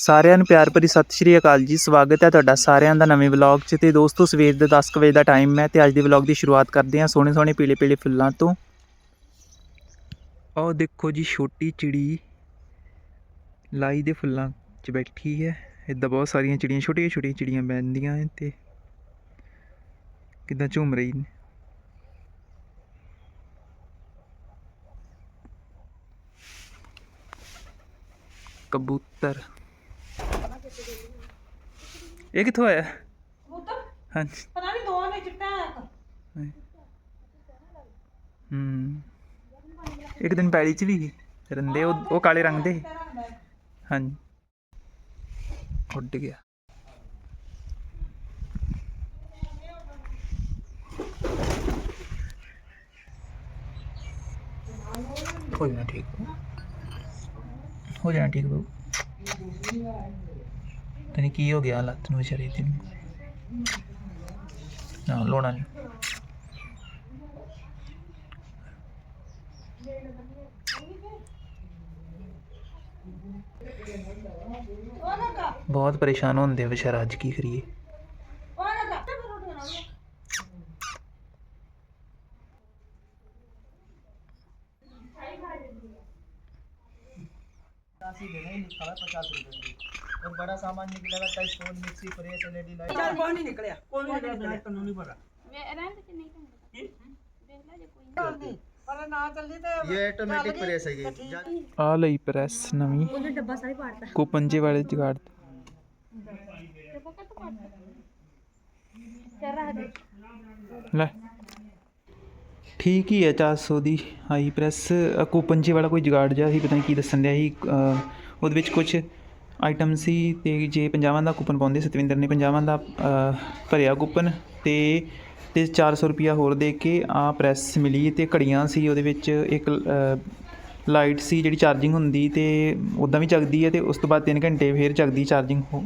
ਸਾਰਿਆਂ ਨੂੰ ਪਿਆਰ ਭਰੀ ਸਤਿ ਸ਼੍ਰੀ ਅਕਾਲ ਜੀ। ਸਵਾਗਤ ਹੈ ਤੁਹਾਡਾ ਸਾਰਿਆਂ ਦਾ ਨਵੇਂ ਵਲੌਗ 'ਚ। ਤੇ ਦੋਸਤੋ, ਸਵੇਰ ਦੇ 10 ਕੁ ਵਜੇ ਦਾ ਟਾਈਮ ਹੈ ਤੇ ਅੱਜ ਦੇ ਵਲੌਗ ਦੀ ਸ਼ੁਰੂਆਤ ਕਰਦੇ ਹਾਂ ਸੋਹਣੇ ਸੋਹਣੇ ਪੀਲੇ ਪੀਲੇ ਫੁੱਲਾਂ ਤੋਂ। ਆਹ ਦੇਖੋ ਜੀ, ਛੋਟੀ ਚਿੜੀ ਲਾਈ ਦੇ ਫੁੱਲਾਂ 'ਚ ਬੈਠੀ ਹੈ। ਇੱਦਾਂ ਬਹੁਤ ਸਾਰੀਆਂ ਚਿੜੀਆਂ, ਛੋਟੀਆਂ ਛੋਟੀਆਂ ਚਿੜੀਆਂ ਬੈਠਦੀਆਂ ਹੈ ਤੇ ਕਿੱਦਾਂ ਝੂਮ ਰਹੀ ਨੇ। ਕਬੂਤਰ। ਇਹ ਕਿੱਥੋਂ ਆਇਆ? ਕਬੂਤਰ ਹਾਂਜੀ। ਪਤਾ ਨਹੀਂ ਦੋਵਾਂ ਨੇ ਚਿੱਟਾ ਹੈ ਇੱਕ। ਹੂੰ। ਇੱਕ ਦਿਨ ਪੈਲੀ ਚ ਵੀ ਸੀ ਰੰਦੇ ਉਹ ਉਹ ਕਾਲੇ ਰੰਗ ਦੇ ਸੀ। ਚਿੱਟਾ ਰੰਗ ਦਾ ਹੈ। ਹਾਂਜੀ। ਉੱਡ ਗਿਆ। ਹੋ ਜਾਣਾ ਠੀਕ। ਹੋ ਜਾਣਾ ਠੀਕ ਬਾਬੂ ਤੈਨੂੰ ਕੀ ਹੋ ਗਿਆ ਲੱਤ ਨੂੰ ਵਿਚਾਰੀ ਤੈਨੂੰ ਨਾ ਲੋਣਾ ਨਹੀਂ ਬਹੁਤ ਪਰੇਸ਼ਾਨ ਹੁੰਦੇ ਆ ਵਿਚਾਰਾ, ਅੱਜ ਕੀ ਕਰੀਏ? ਉਹ ਲੱਗਾ ਤੇ ਫਿਰ ਰੋਟੀ ਬਣਾਉਣੀ पचासी देना ही निकाला पचास रुपए में और बड़ा सामान निकलेगा touch phone mixie press LED light ਚੱਲ ਕੋਈ ਨਹੀਂ ਨਿਕਲਿਆ ਕੋਈ ਨਹੀਂ ਨਿਕਲਿਆ तनु नहीं पड़ा ਪਰ ਨਾ ਚੱਲੀ ਤੇ ये ऑटोमेटिक प्रेस है ये जा- ਆ ਲਈ ਪ੍ਰੈਸ ਨਵੀਂ ਉਹਨੇ ਡੱਬਾ ਸਾਰੀ ਪਾੜਤਾ ਕੂਪਨ ਜੇ ਵਾਲੇ ਜਗਾੜ ਲੈ ਠੀਕ ਹੀ ਹੈ 400 ਦੀ ਆਈ ਪ੍ਰੈਸ ਅ, ਕੂਪਨ ਜੇ ਵਾਲਾ ਕੋਈ ਜਗਾੜ ਜਿਹਾ ਸੀ ਪਤਾ ਨਹੀਂ ਕੀ ਦੱਸਣ ਦਿਆ ਸੀ ਅ, ਉਹਦੇ ਵਿੱਚ ਕੁਝ ਆਈਟਮ ਸੀ ਤੇ ਜੇ 50 ਦਾ ਕੂਪਨ ਪਾਉਂਦੇ, ਸਤਵਿੰਦਰ ਨੇ 50 ਦਾ ਭਰਿਆ ਕੂਪਨ ਤੇ ਤੇ 400 ਰੁਪਿਆ ਹੋਰ ਦੇ ਕੇ ਆ ਪ੍ਰੈਸ ਮਿਲੀ ਤੇ ਘੜੀਆਂ ਸੀ ਉਹਦੇ ਵਿੱਚ ਇੱਕ ਲਾਈਟ ਸੀ ਜਿਹੜੀ ਚਾਰਜਿੰਗ ਹੁੰਦੀ ਤੇ ਉਦਾਂ ਵੀ ਚੱਲਦੀ ਹੈ ਤੇ ਉਸ ਤੋਂ ਬਾਅਦ 3 ਘੰਟੇ ਫੇਰ ਚੱਲਦੀ ਚਾਰਜਿੰਗ ਹੋ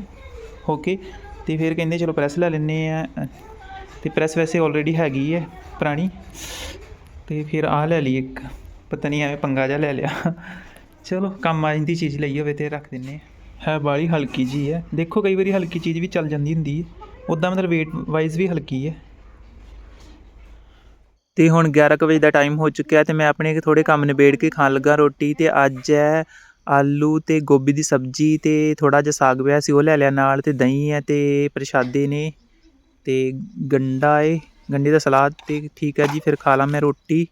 ਹੋ ਕੇ ਤੇ ਫਿਰ ਕਹਿੰਦੇ ਚਲੋ ਪ੍ਰੈਸ ਲੈ ਲੈਂਦੇ ਆ। ਤੇ ਪ੍ਰੈਸ ਵੈਸੇ ਆਲਰੇਡੀ ਹੈਗੀ ਹੈ ਪੁਰਾਣੀ ਤੇ ਫਿਰ ਆਹ ਲੈ ਲਈ ਇੱਕ, ਪਤਾ ਨਹੀਂ ਐਵੇਂ ਪੰਗਾ ਜਿਹਾ ਲੈ ਲਿਆ। ਚਲੋ ਕੰਮ ਆ ਜਾਂਦੀ ਚੀਜ਼ ਲਈ ਹੋਵੇ ਤੇ ਰੱਖ ਦਿੰਨੇ ਆ। ਹੈ ਬਾਲੀ ਹਲਕੀ ਜੀ ਹੈ। ਦੇਖੋ, ਕਈ ਵਾਰੀ ਹਲਕੀ ਚੀਜ਼ ਵੀ ਚੱਲ ਜਾਂਦੀ ਹੁੰਦੀ ਹੈ। ਉਦਾਂ ਮਤਲਬ weight ਵਾਈਜ਼ ਵੀ ਹਲਕੀ ਹੈ। ਤੇ ਹੁਣ 11 ਕੁ ਵਜੇ ਦਾ ਟਾਈਮ ਹੋ ਚੁੱਕਿਆ ਤੇ ਮੈਂ ਆਪਣੇ ਥੋੜੇ ਕੰਮ ਨਿਬੇੜ ਕੇ ਖਾਣ ਲੱਗਾ ਰੋਟੀ ਤੇ ਅੱਜ ਹੈ ਆਲੂ ਤੇ ਗੋਭੀ ਦੀ ਸਬਜ਼ੀ ਤੇ ਥੋੜਾ ਜਿਹਾ ਸਾਗ ਪਿਆ ਸੀ, ਉਹ ਲੈ ਲਿਆ ਨਾਲ ਤੇ ਦਹੀਂ ਹੈ ਤੇ ਪ੍ਰਸ਼ਾਦੇ ਨੇ ਤੇ ਗੰਡਾ ਏ, ਗੰਡੇ ਦਾ ਸਲਾਦ ਤੇ ਠੀਕ ਹੈ ਜੀ, ਫਿਰ ਖਾ ਲਾਂ ਮੈਂ ਰੋਟੀ।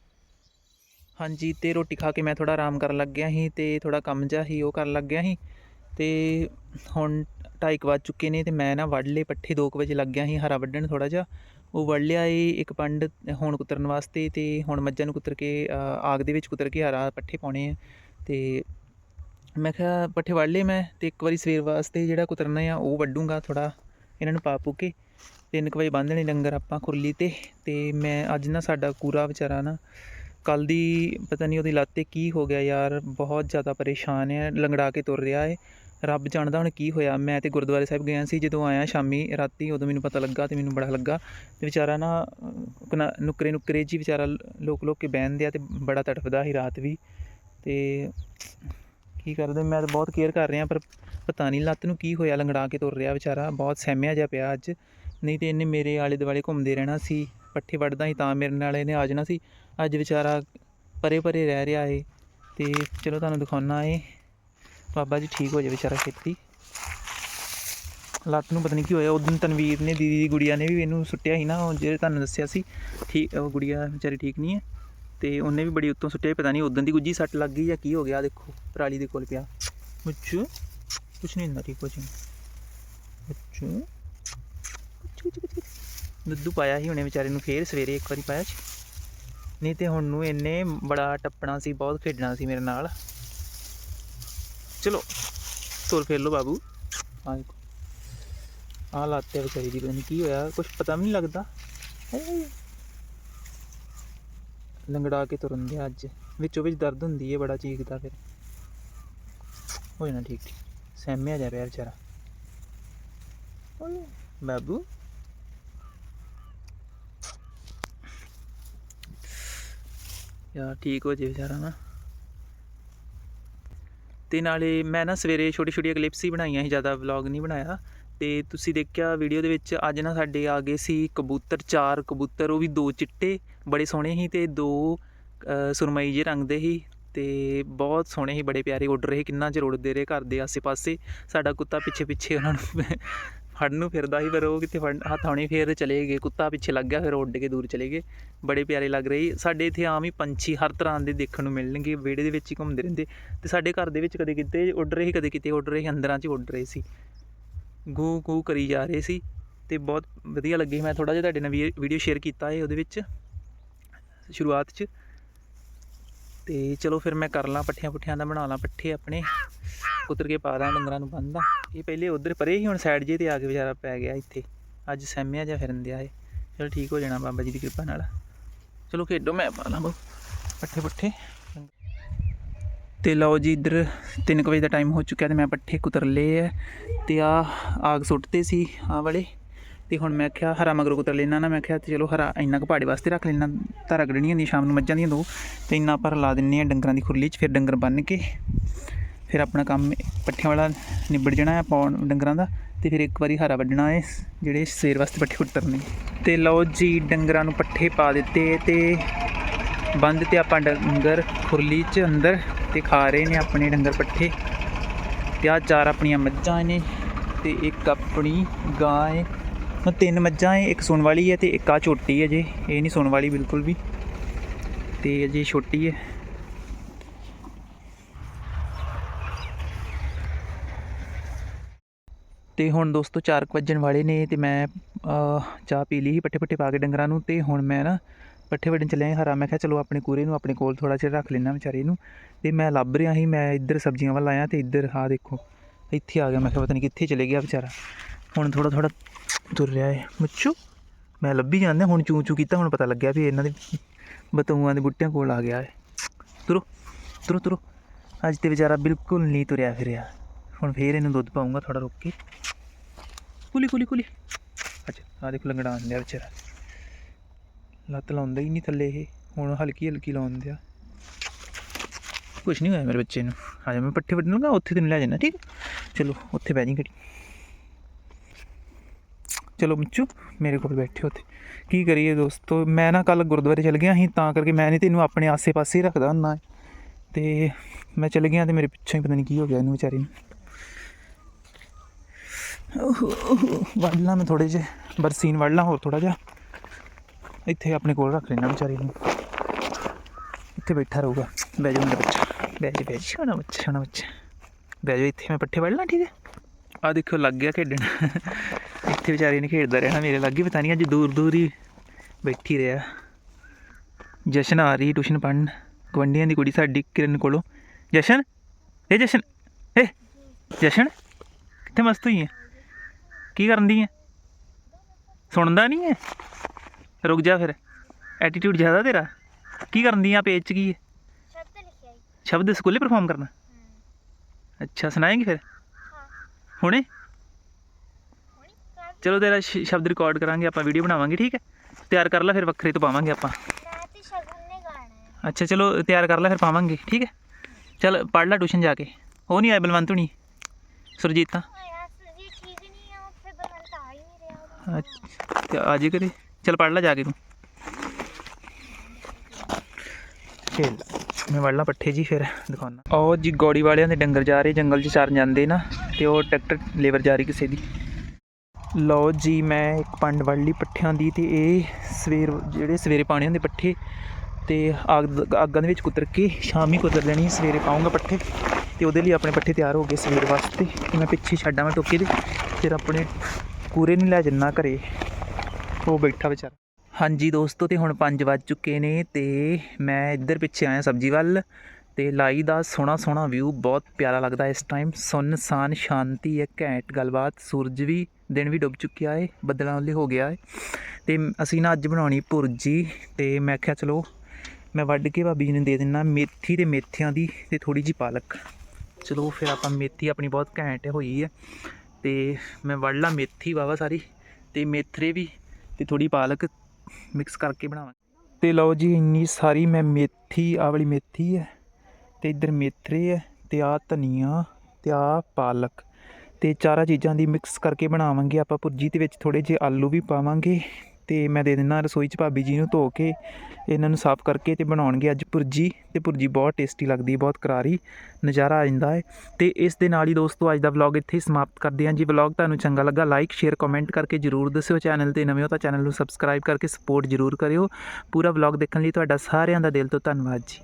ਹਾਂਜੀ, ਤੇ ਰੋਟੀ ਖਾ ਕੇ ਮੈਂ ਥੋੜਾ ਆਰਾਮ ਕਰਨ ਲੱਗ ਗਿਆ ਸੀ ਤੇ ਥੋੜਾ ਕੰਮ ਜਿਹਾ ਸੀ, ਉਹ ਕਰਨ ਲੱਗ ਗਿਆ ਸੀ। ਤੇ ਹੁਣ ਢਾਈ ਕੁ ਵੱਜ ਚੁੱਕੇ ਨੇ ਤੇ ਮੈਂ ਨਾ ਵੱਢ ਲਏ ਪੱਠੇ 2 ਵਜੇ ਲੱਗ ਗਿਆ ਸੀ, ਹਰਾ ਵੱਢਣ ਥੋੜਾ ਜਿਹਾ। ਉਹ ਵੱਢ ਲਿਆ ਏ ਇੱਕ ਪੰਡ ਹੁਣ ਕੁਤਰਨ ਵਾਸਤੇ ਤੇ ਹੁਣ ਮੱਝਾਂ ਨੂੰ ਕੁਤਰ ਕੇ ਆਗ ਦੇ ਵਿੱਚ ਕੁਤਰ ਕੇ ਹਰਾ ਪੱਠੇ ਪਾਉਣੇ ਆ। ਤੇ ਮੈਂ ਕਿਹਾ ਪੱਠੇ ਵੱਢ ਲਏ ਮੈਂ ਤੇ ਇੱਕ ਵਾਰੀ ਸਵੇਰ ਵਾਸਤੇ ਜਿਹੜਾ ਕੁਤਰਨਾ ਆ ਉਹ ਵੱਢੂੰਗਾ ਥੋੜਾ ਇਹਨਾਂ ਨੂੰ ਪਾ ਪੂ ਕੇ। ਤਿੰਨ ਕੁ ਵਜੇ ਬੰਨ੍ਹਣੇ ਲੰਗਰ ਆਪਾਂ ਖੁਰਲੀ ਤੇ ਤੇ ਮੈਂ ਅੱਜ ਨਾ ਸਾਡਾ ਕੂਰਾ ਵਿਚਾਰਾ ਨਾ ਕੱਲ ਦੀ ਪਤਾ ਨਹੀਂ ਉਹਦੀ ਲੱਤ ਤੇ ਕੀ ਹੋ ਗਿਆ ਯਾਰ, ਬਹੁਤ ਜ਼ਿਆਦਾ ਪਰੇਸ਼ਾਨ ਹੈ ਲੰਗੜਾ ਕੇ ਤੁਰ ਰਿਹਾ ਹੈ ਰੱਬ ਜਾਣਦਾ ਹੁਣ ਕੀ ਹੋਇਆ। ਮੈਂ ਤੇ ਗੁਰਦੁਆਰੇ ਸਾਹਿਬ ਗਿਆ ਸੀ ਜਦੋਂ ਆਇਆ ਸ਼ਾਮੀ ਰਾਤੀ ਉਦੋਂ ਮੈਨੂੰ ਪਤਾ ਲੱਗਾ ਤੇ ਮੈਨੂੰ ਬੜਾ ਲੱਗਾ। ਤੇ ਵਿਚਾਰਾ ਨਾ ਅਹ, ਕਿਨਾ- ਨੁੱਕਰੇ ਨੁੱਕਰੇ ਜੀ ਵਿਚਾਰਾ ਲੋਕ ਲੋਕ ਕੇ ਬਹਿਣ ਦਿਆ ਤੇ ਬੜਾ ਤੜਫਦਾ ਸੀ ਰਾਤ ਵੀ। ਤੇ ਕੀ ਕਰਦੇ ਮੈਂ ਤਾਂ ਬਹੁਤ ਕੇਅਰ ਕਰ ਰਿਹਾ ਪਰ ਪਤਾ ਨਹੀਂ ਲੱਤ ਨੂੰ ਕੀ ਹੋਇਆ ਲੰਗੜਾ ਕੇ ਤੁਰ ਰਿਹਾ ਵਿਚਾਰਾ। ਬਹੁਤ ਸਹਿਮਿਆ ਜਿਹਾ ਪਿਆ ਅੱਜ। ਨਹੀਂ ਤੇ ਇਹਨੇ ਮੇਰੇ ਆਲੇ ਦੁਆਲੇ ਘੁੰਮਦੇ ਰਹਿਣਾ ਸੀ ਪੱਠੇ ਵੱਢਦਾ ਸੀ ਤਾਂ ਮੇਰੇ ਨਾਲ ਇਹਨੇ ਆ ਜਾਣਾ ਸੀ। ਅੱਜ ਵਿਚਾਰਾ ਪਰੇ ਪਰੇ ਰਹਿ ਰਿਹਾ ਏ। ਤੇ ਚਲੋ ਤੁਹਾਨੂੰ ਦਿਖਾਉਣਾ ਏ। ਬਾਬਾ ਜੀ ਠੀਕ ਹੋ ਜਾਵੇ ਵਿਚਾਰਾ ਖੇਤੀ ਲੱਤ ਨੂੰ ਪਤਾ ਨਹੀਂ ਕੀ ਹੋਇਆ ਉਦੋਂ ਤਨਵੀਰ ਨੇ, ਦੀਦੀ ਦੀ ਗੁੜੀਆ ਨੇ ਵੀ ਇਹਨੂੰ ਸੁੱਟਿਆ ਸੀ ਨਾ, ਉਹ ਜਿਹੜੇ ਤੁਹਾਨੂੰ ਦੱਸਿਆ ਸੀ, ਠੀਕ, ਉਹ ਗੁੜੀਆ ਵਿਚਾਰੀ ਠੀਕ ਨਹੀਂ ਹੈ, ਤੇ ਉਹਨੇ ਵੀ ਬੜੀ ਉੱਤੋਂ ਸੁੱਟਿਆ ਪਤਾ ਨਹੀਂ ਉਦੋਂ ਦੀ ਗੁੱਜੀ ਸੱਟ ਲੱਗ ਗਈ ਜਾਂ ਕੀ ਹੋ ਗਿਆ, ਦੇਖੋ, ਪਰਾਲੀ ਦੇ ਕੋਲ ਪਿਆ। ਮੁੱਚੂ ਕੁਛ ਨਹੀਂ ਹੁੰਦਾ ਠੀਕ ਹੋ ਜੀ ਮੁੱਚੂ ਦੁੱਧੂ ਪਾਇਆ ਸੀ ਹੁਣੇ ਵਿਚਾਰੇ ਨੂੰ ਫੇਰ, ਸਵੇਰੇ ਇੱਕ ਵਾਰੀ ਪਾਇਆ ਸੀ। ਨਹੀਂ ਤੇ ਹੁਣ ਨੂੰ ਇਹਨੇ ਬੜਾ ਟੱਪਣਾ ਸੀ, ਬਹੁਤ ਖੇਡਣਾ ਸੀ ਮੇਰੇ ਨਾਲ। ਚਲੋ, ਤੁਰ ਫਿਰ ਲੋ ਬਾਬੂ। ਆ ਦੇਖੋ ਆ ਲਾਤੇ ਵਿਚਾਰੀ ਦੀ, ਪਤਾ ਨਹੀਂ ਕੀ ਹੋਇਆ ਕੁਝ ਪਤਾ ਵੀ ਨਹੀਂ ਲੱਗਦਾ। ਲੰਗੜਾ ਕੇ ਤੁਰਨ ਦੇ ਅੱਜ। ਵਿੱਚੋਂ ਵਿੱਚ ਦਰਦ ਹੁੰਦੀ ਹੈ ਬੜਾ ਚੀਕਦਾ ਫਿਰ। ਹੋ ਜਾਣਾ ਠੀਕ ਠੀਕ। ਸਹਿਮਿਆ ਜਾ ਪਿਆ ਵਿਚਾਰਾ। ਬਾਬੂ। ਯਾਰ ਠੀਕ ਹੋ ਜੇ ਵਿਚਾਰਾ ਨਾ। ਅਤੇ ਨਾਲੇ ਮੈਂ ਨਾ ਸਵੇਰੇ ਛੋਟੀ ਛੋਟੀਆਂ ਕਲਿੱਪਸ ਹੀ ਬਣਾਈਆਂ ਸੀ, ਜ਼ਿਆਦਾ ਵਲੌਗ ਨਹੀਂ ਬਣਾਇਆ। ਅਤੇ ਤੁਸੀਂ ਦੇਖਿਆ ਵੀਡੀਓ ਦੇ ਵਿੱਚ ਅੱਜ ਨਾ ਸਾਡੇ ਆ ਗਏ ਸੀ ਕਬੂਤਰ, ਚਾਰ ਕਬੂਤਰ, ਉਹ ਵੀ ਦੋ ਚਿੱਟੇ, ਬੜੇ ਸੋਹਣੇ ਸੀ ਅਤੇ ਦੋ ਸੁਰਮਈ ਜਿਹੇ ਰੰਗ ਦੇ ਸੀ ਤੇ ਬਹੁਤ ਸੋਹਣੇ ਸੀ, ਬੜੇ ਪਿਆਰੇ ਉੱਡ ਰਹੇ ਕਿੰਨਾ ਚਿਰ ਉੱਡਦੇ ਰਹੇ ਘਰ ਦੇ ਆਸੇ-ਪਾਸੇ। ਸਾਡਾ ਕੁੱਤਾ ਪਿੱਛੇ ਪਿੱਛੇ ਉਹਨਾਂ ਨੂੰ ਫੜਨ ਨੂੰ ਫਿਰਦਾ ਸੀ ਪਰ ਉਹ ਕਿੱਥੇ ਫੜ ਹੱਥਾਉਣੀ ਫਿਰ ਚਲੇ ਗਏ, ਕੁੱਤਾ ਪਿੱਛੇ ਲੱਗ ਗਿਆ, ਫਿਰ ਉੱਡ ਕੇ ਦੂਰ ਚਲੇ ਗਏ। ਬੜੇ ਪਿਆਰੇ ਲੱਗ ਰਹੇ ਸੀ। ਸਾਡੇ ਇੱਥੇ ਆਮ ਹੀ ਪੰਛੀ ਹਰ ਤਰ੍ਹਾਂ ਦੇ ਦੇਖਣ ਨੂੰ ਮਿਲਣਗੇ, ਵਿਹੜੇ ਦੇ ਵਿੱਚ ਹੀ ਘੁੰਮਦੇ ਰਹਿੰਦੇ। ਤੇ ਸਾਡੇ ਘਰ ਦੇ ਵਿੱਚ ਕਦੇ ਕਿਤੇ ਉੱਡ ਰਹੇ ਸੀ, ਕਦੇ ਕਿਤੇ ਉੱਡ ਰਹੇ ਸੀ, ਅੰਦਰਾਂ 'ਚ ਉੱਡ ਰਹੇ ਸੀ। ਗੂ ਗੂ ਕਰੀ ਜਾ ਰਹੇ ਸੀ ਤੇ ਬਹੁਤ ਵਧੀਆ ਲੱਗੀ। ਮੈਂ ਥੋੜਾ ਜਿਹਾ ਤੁਹਾਡੇ ਨਾਲ ਵੀਡੀਓ ਸ਼ੇਅਰ ਕੀਤਾ ਹੈ ਉਹਦੇ ਵਿੱਚ, ਸ਼ੁਰੂਆਤ 'ਚ। ਤੇ ਚਲੋ ਫਿਰ ਮੈਂ ਕਰ ਲਾਂ ਪੱਠਿਆਂ ਪੁੱਠਿਆਂ ਦਾ, ਬਣਾ ਲਾਂ ਪੱਠੇ ਆਪਣੇ। ਕੁਤਰ ਕੇ ਪਾ ਦਾਂ, ਡੰਗਰਾਂ ਨੂੰ ਬੰਨਦਾ ਇਹ ਪਹਿਲੇ ਉਧਰ ਪਰੇ ਹੀ ਹੁਣ ਸਾਈਡ ਜੇ ਤੇ ਆ ਕੇ ਵਿਚਾਰਾ ਪੈ ਗਿਆ ਇੱਥੇ। ਅੱਜ ਸਹਿਮਿਆ ਜਿਹਾ ਫਿਰਨ ਦਿਆ ਏ ਚਲੋ ਠੀਕ ਹੋ ਜਾਣਾ ਬਾਬਾ ਜੀ ਦੀ ਕਿਰਪਾ ਨਾਲ। ਚਲੋ ਖੇਡੋ, ਮੈਂ ਪਾ ਲਾਂ ਬਹੁ ਪੱਠੇ, ਪੁੱਠੇ। ਤੇ ਲਓ ਜੀ, ਇੱਧਰ 3 ਵਜੇ ਦਾ ਟਾਈਮ ਹੋ ਚੁੱਕਿਆ ਤੇ ਮੈਂ ਪੱਠੇ ਕੁਤਰ ਲਏ ਐ। ਤੇ ਆ ਆਗ ਸੁੱਟਦੇ ਸੀ, ਆ ਵਾਲੇ। ਤੇ ਹੁਣ ਮੈਂ ਕਿਹਾ ਹਰਾ ਮਗਰੋਂ ਕੁਤਰ ਲੈਣਾ ਨਾ, ਮੈਂ ਕਿਹਾ ਚਲੋ ਹਰਾ ਇੰਨਾ ਕੁ ਪਹਾੜੇ ਵਾਸਤੇ ਰੱਖ ਲੈਣਾ ਧਾਰਾ ਕੱਢਣੀ ਹੁੰਦੀ ਸ਼ਾਮ ਨੂੰ ਮੱਝਾਂ ਦੀਆਂ ਦੋ। ਤੇ ਇੰਨਾ ਪਰ ਲਾ ਦਿੰਨੇ ਆ ਡੰਗਰਾਂ ਦੀ ਖੁਰਲੀ 'ਚ, ਫਿਰ ਡੰਗਰ ਬੰਨ ਕੇ। ਫਿਰ ਆਪਣਾ ਕੰਮ ਪੱਠਿਆਂ ਵਾਲਾ ਨਿਬੜ ਜਾਣਾ ਹੈ ਪਾਉਣ ਡੰਗਰਾਂ ਦਾ ਤੇ ਫਿਰ ਇੱਕ ਵਾਰੀ ਹਰਾ ਵੱਢਣਾ ਹੈ, ਜਿਹੜੇ ਸਵੇਰ ਵਾਸਤੇ ਪੱਠੇ ਕੁਤਰਨੇ ਤੇ ਲਓ ਜੀ, ਡੰਗਰਾਂ ਨੂੰ ਪੱਠੇ ਪਾ ਦਿੱਤੇ ਤੇ ਬੰਦ ਤੇ ਆਪਾਂ ਡੰਗਰ ਖੁਰਲੀ 'ਚ ਅੰਦਰ ਤੇ ਖਾ ਰਹੇ ਨੇ ਆਪਣੇ ਡੰਗਰ ਪੱਠੇ। ਤੇ ਆਹ ਚਾਰ ਆਪਣੀਆਂ ਮੱਝਾਂ ਨੇ ਤੇ ਇੱਕ ਆਪਣੀ ਗਾਂ ਹੈ। ਮਤਲਬ ਤਿੰਨ ਮੱਝਾਂ ਹੈ, ਇੱਕ ਸੁਣ ਵਾਲੀ ਹੈ ਤੇ ਇੱਕ ਆ ਛੋਟੀ ਹੈ ਜੇ। ਇਹ ਨਹੀਂ ਸੁਣ ਵਾਲੀ ਬਿਲਕੁਲ ਵੀ। ਤੇ ਅਜੇ ਛੋਟੀ ਹੈ। ਅਤੇ ਹੁਣ ਦੋਸਤੋ ਚਾਰ ਕੁ ਵੱਜਣ ਵਾਲੇ ਨੇ ਅਤੇ ਮੈਂ ਚਾਹ ਪੀ ਲਈ ਸੀ ਪੱਠੇ ਪੱਠੇ ਪਾ ਕੇ ਡੰਗਰਾਂ ਨੂੰ ਅਤੇ ਹੁਣ ਮੈਂ ਨਾ ਪੱਠੇ ਵੱਢਣ ਚੱਲਿਆ ਹਰਾ। ਮੈਂ ਕਿਹਾ ਚਲੋ ਆਪਣੇ ਕੂਰੇ ਨੂੰ, ਆਪਣੇ ਕੋਲ ਥੋੜਾ ਚਿਰ ਰੱਖ ਲੈਣਾ ਵਿਚਾਰੇ ਨੂੰ ਅਤੇ ਮੈਂ ਲੱਭ ਰਿਹਾ ਸੀ, ਮੈਂ ਇੱਧਰ ਸਬਜ਼ੀਆਂ ਵੱਲ ਆਇਆ ਅਤੇ ਇੱਧਰ ਆ ਦੇਖੋ, ਇੱਥੇ ਆ ਗਿਆ। ਮੈਂ ਕਿਹਾ ਪਤਾ ਨਹੀਂ ਕਿੱਥੇ ਚਲੇ ਗਿਆ ਵਿਚਾਰਾ। ਹੁਣ ਥੋੜਾ ਥੋੜਾ ਤੁਰ ਰਿਹਾ ਹੈ ਮੁੱਛੂ, ਮੈਂ ਲੱਭੀ ਜਾਂਦਾ, ਹੁਣ ਚੂ ਚੂ ਕੀਤਾ, ਹੁਣ ਪਤਾ ਲੱਗਿਆ ਵੀ ਇਹਨਾਂ ਦੇ ਬਤੂਆਂ ਦੇ ਬੁੱਟਿਆਂ ਕੋਲ ਆ ਗਿਆ ਹੈ ਤੁਰੋ ਤੁਰੋ ਤੁਰੋ। ਅੱਜ ਤੇ ਵਿਚਾਰਾ ਬਿਲਕੁਲ ਨਹੀਂ ਤੁਰਿਆ ਫਿਰਿਆ। ਹੁਣ ਫੇਰ ਇਹਨੂੰ ਦੁੱਧ ਪਾਉਂਗਾ ਥੋੜਾ ਰੁੱਕ ਕੇ। ਕੁਲੀ ਕੁਲੀ ਕੁਲੀ। ਅੱਛਾ ਆ ਦੇਖ ਲੰਗੜਾ ਆਂਦਿਆ ਵਿਚਾਰਾ। ਲੱਤ ਲਾਉਂਦਾ ਹੀ ਨਹੀਂ ਥੱਲੇ ਇਹ। ਹੁਣ ਹਲਕੀ ਹਲਕੀ ਲਾਉਂਦੇ ਆ। ਕੁਛ ਨਹੀਂ ਹੋਇਆ ਮੇਰੇ ਬੱਚੇ ਨੂੰ। ਆ ਜਾ ਮੈਂ ਪੱਠੇ ਵੱਢਣ ਲੱਗਾ ਉੱਥੇ ਤੈਨੂੰ ਲੈ ਜਾਣਾ ਠੀਕ? ਚਲੋ ਉੱਥੇ ਬਹਿ ਜੀ ਘੜੀ। ਚਲੋ ਮਿੱਚੂ ਮੇਰੇ ਕੋਲ ਬੈਠੇ ਉੱਥੇ। ਕੀ ਕਰੀਏ ਦੋਸਤੋ ਮੈਂ ਨਾ ਕੱਲ ਗੁਰਦੁਆਰੇ ਚਲ ਗਿਆ ਸੀ ਤਾਂ ਕਰਕੇ ਮੈਂ ਨਹੀਂ ਤੈਨੂੰ ਆਪਣੇ ਆਸੇ-ਪਾਸੇ ਹੀ ਰੱਖਦਾ ਹੁੰਦਾ। ਤੇ ਮੈਂ ਚਲ ਗਿਆ ਤੇ ਮੇਰੇ ਪਿੱਛੇ ਹੀ ਪਤਾ ਨਹੀਂ ਕੀ ਹੋ ਗਿਆ ਇਹਨੂੰ ਵਿਚਾਰੀ ਨੂੰ। ਵੱਢ ਲਾਂ ਮੈਂ ਥੋੜੇ ਜਿਹੇ, ਬਰਸੀਨ ਵੱਢ ਲਾਂ ਹੋਰ ਥੋੜਾ ਜਿਹਾ। ਇੱਥੇ ਆਪਣੇ ਕੋਲ ਰੱਖ ਲੈਣਾ ਵਿਚਾਰੀ ਨੂੰ। ਇੱਥੇ ਬੈਠਾ ਰਹੂਗਾ। ਬਹਿ ਜਾ ਮੇਰਾ ਬੱਚਾ, ਬਹਿ ਜਾ ਬਹਿ ਜਾ। ਸੋਹਣਾ ਬੱਚਾ ਸੋਹਣਾ ਬੱਚਾ। ਬਹਿ ਜਾ ਇੱਥੇ, ਮੈਂ ਪੱਠੇ ਵੱਢ ਲਾਂ, ਠੀਕ ਹੈ? ਆ ਦੇਖੋ, ਲੱਗ ਗਿਆ ਖੇਡਣ। ਇੱਥੇ ਵਿਚਾਰੀ ਨੇ ਖੇਡਦਾ ਰਹਿਣਾ ਮੇਰੇ ਲੱਗੇ, ਪਤਾ ਨਹੀਂ ਅੱਜ ਦੂਰ ਦੂਰ ਹੀ ਬੈਠੀ ਰਿਹਾ। ਜਸ਼ਨ ਆ ਰਹੀ ਟਿਊਸ਼ਨ ਪੜ੍ਹਨ। ਗਵੰਡੀਆਂ ਦੀ ਕੁੜੀ ਸਾਡੀ, ਕਿਰਨ ਕੋਲੋਂ। ਜਸ਼ਨ? ਏ ਜਸ਼ਨ? ਏ ਜਸ਼ਨ? ਕਿੱਥੇ ਮਸਤ ਹੋਈ ਹੈ? ਕੀ ਕਰਨ ਦੀ ਹੈ ਸੁਣਦਾ ਨਹੀਂ ਹੈ ਰੁਕ ਜਾ ਫਿਰ। ਐਟੀਟਿਊਡ ਜ਼ਿਆਦਾ ਤੇਰਾ। ਕੀ ਕਰਨ ਦੀ ਆ ਪੇਜ 'ਚ ਕੀ ਹੈ ਸ਼ਬਦ ਲਿਖਿਆ ਸ਼ਬਦ ਸਕੂਲੇ ਪਰਫਾਰਮ ਕਰਨਾ? ਅੱਛਾ ਸੁਣਾਏਂਗੇ ਫਿਰ? ਹੁਣੇ? ਚਲੋ ਤੇਰਾ ਸ਼ਬਦ ਰਿਕਾਰਡ ਕਰਾਂਗੇ ਆਪਾਂ ਵੀਡੀਓ ਬਣਾਵਾਂਗੇ ਠੀਕ ਹੈ ਤਿਆਰ ਕਰ ਲੈ ਫਿਰ ਵੱਖਰੇ ਤੋਂ ਪਾਵਾਂਗੇ ਆਪਾਂ। ਅੱਛਾ ਚਲੋ ਤਿਆਰ ਕਰ ਲੈ ਫਿਰ ਪਾਵਾਂਗੇ ਠੀਕ ਹੈ ਚੱਲ ਪੜ੍ਹ ਲੈ ਟਿਊਸ਼ਨ ਜਾ ਕੇ। ਉਹ ਨਹੀਂ ਆਏ ਬਲਵੰਤ ਹੁਣੀ? ਸੁਰਜੀਤ ਤਾਂ ਆ ਯਾਰ ਜੀ ਠੀਕ ਨਹੀਂ ਆ ਉੱਥੇ ਬਲਵੰਤ ਆ ਹੀ ਨਹੀਂ ਰਿਹਾ ਅੱਛਾ ਤੇ ਆ ਜੇ ਕਰੇ ਚੱਲ ਪੜ੍ਹ ਲੈ ਜਾ ਕੇ ਤੂੰ। ਖੇਲ। ਮੈਂ ਵੜ ਲਾਂ ਪੱਠੇ ਜੀ ਫਿਰ ਦਿਖਾਉਣਾ। ਉਹ ਜੀ ਗੋੜੀ ਵਾਲਿਆਂ ਦੇ ਡੰਗਰ ਜਾ ਰਹੇ ਜੰਗਲ 'ਚ ਚਰਨ ਜਾਂਦੇ ਨਾ ਤੇ ਉਹ ਟਰੈਕਟਰ ਲੇਬਰ ਜਾ ਰਹੀ ਕਿਸੇ ਦੀ। ਲਓ ਜੀ ਮੈਂ ਇੱਕ ਪੰਡ ਵੜ ਲਈ ਪੱਠਿਆਂ ਦੀ ਤੇ ਇਹ ਸਵੇਰ ਜਿਹੜੇ ਸਵੇਰੇ ਪਾਣੇ ਹੁੰਦੇ ਪੱਠੇ ਤੇ ਅੱਗ ਅੱਗਾਂ ਦੇ ਵਿੱਚ ਕੁਤਰ ਕੇ ਸ਼ਾਮੀ ਕੁਤਰ ਲੈਣੀ ਸਵੇਰੇ ਪਾਉਂਗਾ ਪੱਠੇ ਤੇ ਉਹਦੇ ਲਈ ਆਪਣੇ ਪੱਠੇ ਤਿਆਰ ਹੋ ਗਏ ਸਵੇਰ ਵਾਸਤੇ। ਤੇ ਮੈਂ ਪਿੱਛੇ ਛੱਡਾਂ ਮੈਂ ਟੋਕੇ ਦੇ ਫਿਰ ਆਪਣੇ ਕੂਰੇ ਨਹੀਂ ਲੈ ਜੰਨਾ ਘਰੇ। ਉਹ ਬੈਠਾ ਵਿਚਾਰਾ। ਹਾਂਜੀ ਦੋਸਤੋ, ਤੇ ਹੁਣ 5 ਵੱਜ ਚੁੱਕੇ ਨੇ ਤੇ ਮੈਂ ਇੱਧਰ ਪਿੱਛੇ ਆਇਆ ਸਬਜ਼ੀ ਵੱਲ ਤੇ ਲਾਈ ਦਾ ਸੋਹਣਾ ਸੋਹਣਾ ਵਿਊ ਬਹੁਤ ਪਿਆਰਾ ਲੱਗਦਾ ਇਸ ਟਾਈਮ ਸੁੰਨਸਾਨ ਸ਼ਾਂਤੀ ਹੈ ਘੈਂਟ ਗੱਲਬਾਤ। ਸੂਰਜ ਵੀ ਦਿਨ ਵੀ ਡੁੱਬ ਚੁੱਕਿਆ ਹੈ ਬੱਦਲਾਂ ਵਾਲੇ ਹੋ ਗਿਆ ਹੈ ਤੇ ਅਸੀਂ ਨਾ ਅੱਜ ਬਣਾਉਣੀ ਭੁਰਜੀ ਤੇ ਮੈਂ ਕਿਹਾ ਚਲੋ ਮੈਂ ਵੱਢ ਕੇ ਭਾਬੀ ਜੀ ਨੂੰ ਦੇ ਦਿੰਨਾ ਮੇਥੀ ਤੇ ਮੇਥਿਆਂ ਦੀ ਤੇ ਥੋੜੀ ਜੀ ਪਾਲਕ। ਚਲੋ ਫਿਰ ਆਪਾਂ ਮੇਥੀ ਆਪਣੀ ਬਹੁਤ ਘੈਂਟ ਹੋਈ ਹੈ ਤੇ ਮੈਂ ਵੜ ਲਾ ਮੇਥੀ ਵਾਵਾ ਸਾਰੀ ਤੇ ਮੇਥਰੇ ਵੀ ਤੇ ਥੋੜੀ ਪਾਲਕ ਮਿਕਸ ਕਰਕੇ ਬਣਾਵਾਂ। ਤੇ ਲਓ ਜੀ ਇੰਨੀ ਸਾਰੀ ਮੈਂ ਮੇਥੀ ਆ ਵਾਲੀ ਮੇਥੀ ਹੈ ਤੇ ਇੱਧਰ ਮੇਥਰੇ ਹੈ ਤੇ ਆ ਧਨੀਆ ਤੇ ਆ ਪਾਲਕ ਤੇ ਚਾਰਾਂ ਚੀਜ਼ਾਂ ਦੀ ਮਿਕਸ ਕਰਕੇ ਬਣਾਵਾਂਗੇ ਆਪਾਂ। ਭੁਰਜੀ ਦੇ ਵਿੱਚ ਥੋੜੇ ਜਿਹੇ ਆਲੂ ਵੀ ਪਾਵਾਂਗੇ ਤੇ ਮੈਂ ਦੇ ਦਿੰਦਾ ਰਸੋਈ 'ਚ ਭਾਬੀ ਜੀ ਨੂੰ ਧੋ ਕੇ, ਇਹਨਾਂ ਨੂੰ ਸਾਫ਼ ਕਰਕੇ ਤੇ ਬਣਾਉਣਗੇ ਅੱਜ ਭੁਰਜੀ, ਤੇ ਭੁਰਜੀ ਬਹੁਤ ਟੇਸਟੀ ਲੱਗਦੀ, ਬਹੁਤ ਕਰਾਰੀ ਨਜ਼ਾਰਾ ਆ ਜਾਂਦਾ ਹੈ ਤੇ ਇਸ ਦੇ ਨਾਲ ਹੀ ਦੋਸਤੋ, ਅੱਜ ਦਾ ਵਲੌਗ ਇੱਥੇ ਹੀ ਸਮਾਪਤ ਕਰਦੇ ਹਾਂ। ਜੀ ਵਲੌਗ ਤੁਹਾਨੂੰ ਚੰਗਾ ਲੱਗਾ ਲਾਈਕ ਸ਼ੇਅਰ ਕਮੈਂਟ ਕਰਕੇ ਜਰੂਰ ਦੱਸਿਓ ਚੈਨਲ ਤੇ ਨਵੇਂ ਹੋ ਤਾਂ ਚੈਨਲ ਨੂੰ ਸਬਸਕ੍ਰਾਈਬ ਕਰਕੇ ਸਪੋਰਟ ਜਰੂਰ ਕਰਿਓ। ਪੂਰਾ ਵਲੌਗ ਦੇਖਣ ਲਈ ਤੁਹਾਡਾ ਸਾਰਿਆਂ ਦਾ ਦਿਲ ਤੋਂ ਧੰਨਵਾਦ ਜੀ।